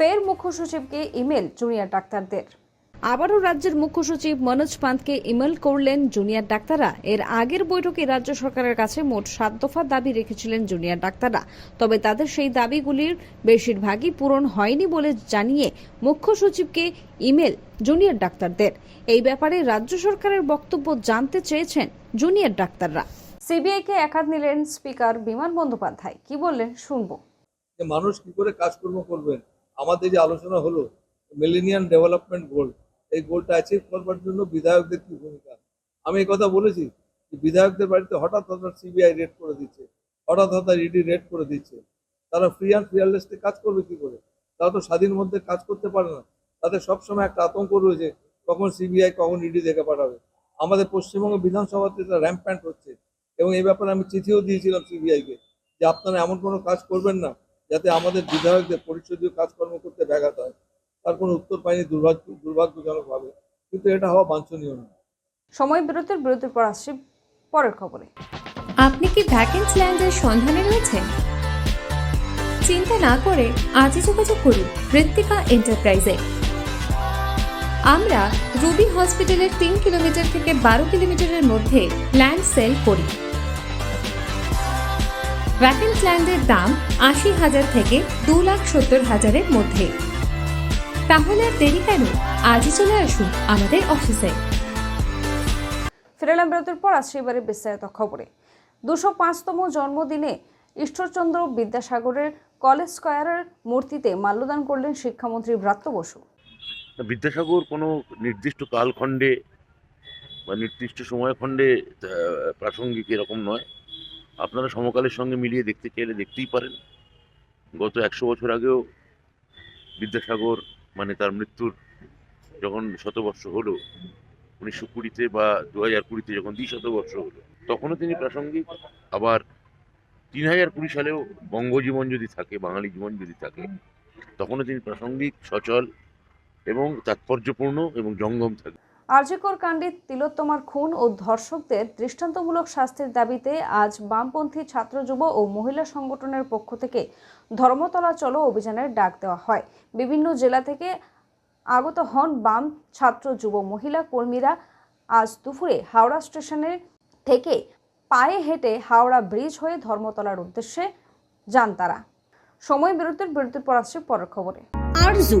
ফের মুখ্য সচিবকে ইমেল জুনিয়র ডাক্তারদের। আবারও রাজ্যের মুখ্য সচিব মনোজ পান্তকে ইমেল করলেন জুনিয়র ডাক্তাররা। এর আগের বৈঠকে রাজ্য সরকারের কাছে মোট সাত দফা দাবি রেখেছিলেন জুনিয়র ডাক্তাররা। তবে তাদের সেই দাবিগুলির বেশিরভাগই পূরণ হয়নি বলে জানিয়ে মুখ্য সচিবকে ইমেল জুনিয়র ডাক্তারদের। এই ব্যাপারে রাজ্য সরকারের বক্তব্য জানতে চেয়েছেন জুনিয়র ডাক্তাররা। সিবিআইকে একাত নিলেন স্পিকার বিমান বন্দ্যোপাধ্যায়। কি বললেন শুনব। যে মানুষ কি করে কাজকর্ম করবেন? আমাদের যে আলোচনা হলো মিলেনিয়াম ডেভেলপমেন্ট গোল এই গোলটা অ্যাচিভ করবার জন্য বিধায়কদের কি ভূমিকা? আমি এই কথা বলেছি বিধায়কদের বাড়িতে হঠাৎ হঠাৎ সিবিআই রেড করে দিচ্ছে, হঠাৎ হঠাৎ ইডি রেড করে দিচ্ছে। তারা ফ্রি অ্যান্ড ফিয়ারলেসে কাজ করবে কি করে? তারা তো স্বাধীন মধ্যে কাজ করতে পারে না। তাদের সবসময় একটা আতঙ্ক রয়েছে, কখন সিবিআই কখন ইডি দেখে পাঠাবে। আমাদের পশ্চিমবঙ্গ বিধানসভাতে এটা র্যাম্প্যান্ট হচ্ছে এবং এই ব্যাপারে আমি চিঠিও দিয়েছিলাম সিবিআইকে যে আপনারা এমন কোনো কাজ করবেন না, যাতে আমাদের বিধায়কদের, পরিষদীয় কাজকর্ম ব্যাঘাত হয়। তার কোনো উত্তর পাইনি দুর্ভাগ্য দুর্ভাগ্যজনকভাবে কিন্তু এটা হওয়া বাঞ্ছনীয় নয় সময় বিরতির বিরতির পর আসছি পরের খবরে। আপনি কি ভ্যাকেন্সি ল্যান্ডের সন্ধানে রয়েছেন? চিন্তা না করে আজই যোগাযোগ করুন ঋত্বিকা এন্টারপ্রাইজে। আমরা রুবি হসপিটালের তিন কিলোমিটার থেকে বারো কিলোমিটারের মধ্যে ল্যান্ড সেল করি। ভ্যাকেন্স ল্যান্ডের দাম আশি হাজার থেকে দু লাখ সত্তর হাজারের মধ্যে। তাহলে আর দেরি কেন? আজই চলে আসুন আমাদের অফিসে। ফিরে এলাম বিরতির পর আসছি এবারে বিস্তারিত খবরে। দুশো পাঁচতম জন্মদিনে ঈশ্বরচন্দ্র বিদ্যাসাগরের কলেজ স্কয়ারের মূর্তিতে মাল্যদান করলেন শিক্ষামন্ত্রী ব্রাত্য বসু। বিদ্যাসাগর কোনো নির্দিষ্ট কালখণ্ডে বা নির্দিষ্ট সময়খণ্ডে প্রাসঙ্গিক এরকম নয়। আপনারা সমকালের সঙ্গে মিলিয়ে দেখতে চাইলে দেখতেই পারেন। গত একশো বছর আগেও বিদ্যাসাগর মানে তার মৃত্যুর যখন শতবর্ষ হলো, উনিশশো কুড়িতে বা দু হাজার কুড়িতে যখন দ্বি শতবর্ষ হলো, তখনও তিনি প্রাসঙ্গিক। আবার তিন হাজার কুড়ি সালেও বঙ্গজীবন যদি থাকে, বাঙালি জীবন যদি থাকে, তখনও তিনি প্রাসঙ্গিক, সচল এবং তাৎপর্যপূর্ণ এবং জঙ্গম থাকে আরজিকর কাণ্ডে তিলোত্তমার খুন ও ধর্ষকদের দৃষ্টান্তমূলক শাস্তির দাবিতে আজ বামপন্থী ছাত্র যুব ও মহিলা সংগঠনের পক্ষ থেকে ধর্মতলা চলো অভিযানের ডাক দেওয়া হয়। বিভিন্ন জেলা থেকে আগত হন বাম ছাত্র যুব মহিলা কর্মীরা। আজ দুপুরে হাওড়া স্টেশনের থেকে পায়ে হেঁটে হাওড়া ব্রিজ হয়ে ধর্মতলার উদ্দেশ্যে যান তারা। সময় বিরতির বিরতির পর আসছে পরের খবরে। Arzu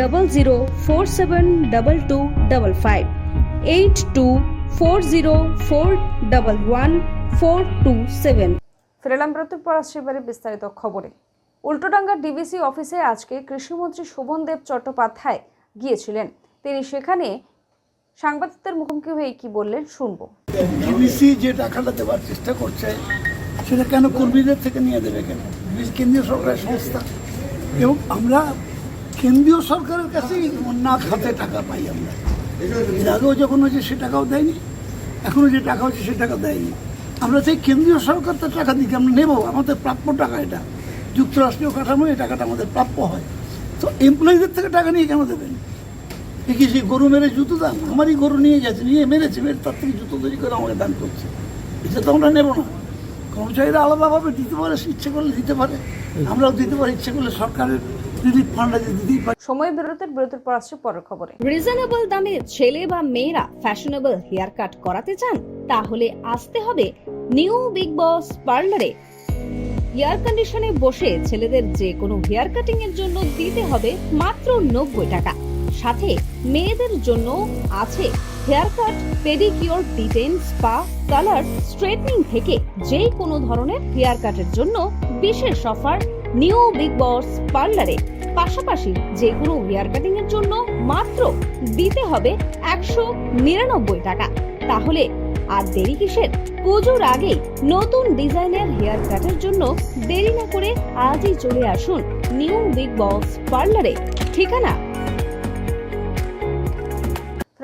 double zero four seven double two double five eight two four zero four double one four two seven ফেরালাম বিরতির পর আসছে এবারে বিস্তারিত খবরে। উল্টোডাঙ্গা ডিভিসি অফিসে আজকে কৃষিমন্ত্রী শোভনদেব চট্টোপাধ্যায় গিয়েছিলেন। তিনি সেখানে সাংবাদিকদের মুখোমুখি হয়ে কি বললেন শুনব। ডিবিসি যে টাকাটা দেওয়ার চেষ্টা করছে সেটা কেন কর্মীদের থেকে নিয়ে দেবে কেন? কেন্দ্রীয় সরকারের সংস্থা। এবং আমরা কেন্দ্রীয় সরকারের কাছেই না খাতে টাকা পাই আমরা। এর আগেও যখন হয়েছে, সে টাকাও দেয়নি। এখনও যে টাকা হচ্ছে সে টাকা দেয়নি। আমরা সেই কেন্দ্রীয় সরকার তো টাকা দিকে আমরা নেব। আমাদের প্রাপ্য টাকা এটা। যুক্তরাষ্ট্রীয় কাঠামো, এই টাকাটা আমাদের প্রাপ্য হয়। তো এমপ্লয়ীদের থেকে টাকা নিয়ে কেন দেবেন? এ কি সেই গরু মেরে জুতো দাম? আমারই গরু নিয়ে যাচ্ছে, নিয়ে মেরেছে, মেরে তার থেকে জুতো তৈরি করে আমাকে দান করছে। এটা তো আমরা নেব না। কর্মচারীরা আলাদাভাবে দিতে পারে, ইচ্ছে করলে দিতে পারে। আমরাও দিতে পারি, ইচ্ছে করলে সরকারের রিলিফ ফান্ড আছে দিতেই পারি সময় বিরতির বিরতির পর আসছে পরের খবরে। রিজনেবল দামে ছেলে বা মেয়েরা ফ্যাশনেবল হেয়ার কাট করাতে চান তাহলে আসতে হবে নিউ বিগ বস পার্লারে এয়ার কন্ডিশনে বসে ছেলেদের যে কোনো হেয়ার কাটিং এর জন্য দিতে হবে মাত্র নব্বই টাকা। সাথে মেয়েদের জন্য আছে hair cut pedicure detan spa colour straightening থেকে যে কোনো ধরনের হেয়ার কাটের জন্য বিশেষ অফার নিউ বিগ বস পার্লারে। পাশাপাশি যে কোনো হেয়ার কাটিং এর জন্য মাত্র দিতে হবে একশো নিরানব্বই টাকা। তাহলে আর দেরি কিসের? পুজোর আগে নতুন ডিজাইনের হেয়ার কাটের জন্য দেরি না করে আজই চলে আসুন নিউ বিগ বস পার্লারে। ঠিকানা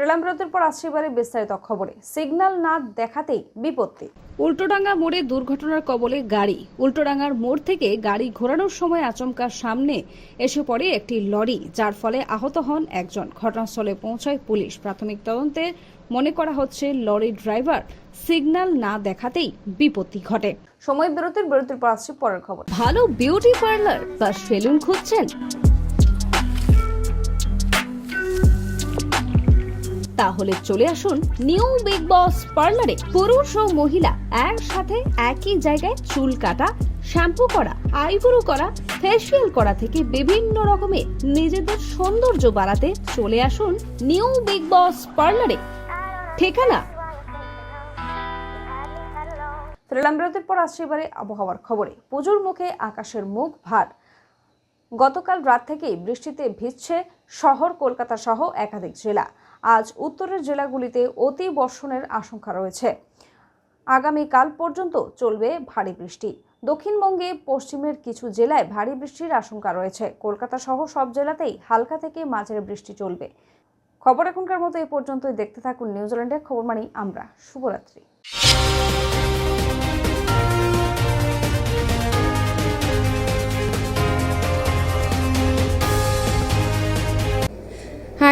ফ্রিলাম বিরতির পর আসছে এবারে বিস্তারিত খবরে। সিগন্যাল না দেখাতেই বিপত্তি। উল্টোডাঙ্গা মোড়ে দুর্ঘটনার কবলে গাড়ি। উল্টোডাঙ্গার মোড় থেকে গাড়ি ঘোরানোর সময় আচমকা সামনে এসে পড়ে একটি লরি যার ফলে আহত হন একজন। ঘটনাস্থলে পৌঁছায় পুলিশ। প্রাথমিক তদন্তে মনে করা হচ্ছে লরির ড্রাইভার সিগন্যাল না দেখাতেই বিপত্তি ঘটে। সময় বিরতির বিরতির পর আসছে পরের খবর। ভালো বিউটি পার্লার বা সেলুন খুঁজছেন? তাহলে চলে আসুন নিউ বিগ বস পার্লারে। পুরুষ ও মহিলা একসাথে একই জায়গায় চুল কাটা, শ্যাম্পু করা, আইব্রো করা, ফেসিয়াল করা থেকে বিভিন্ন রকমের নিজেদের সৌন্দর্য বাড়াতে চলে আসুন নিউ বিগ বস পার্লারে। ঠিকানা? ফ্রিলাম বিরতির পর আসছে এবারে আবহাওয়ার খবরে। পুজোর মুখে আকাশের মুখ ভার। গতকাল রাত থেকেই বৃষ্টিতে ভিজছে শহর, কলকাতা সহ একাধিক জেলা। আজ উত্তরের জেলাগুলিতে অতি বর্ষণের আশঙ্কা রয়েছে। আগামীকাল পর্যন্ত চলবে ভারী বৃষ্টি। দক্ষিণবঙ্গে, পশ্চিমের কিছু জেলায় ভারী বৃষ্টির আশঙ্কা রয়েছে। কলকাতা সহ সব জেলাতেই হালকা থেকে মাঝের বৃষ্টি চলবে। খবর এখনকার মতো এই পর্যন্তই। দেখতে থাকুন নিউজিল্যান্ডের খবর মানি আমরা শুভরাত্রি।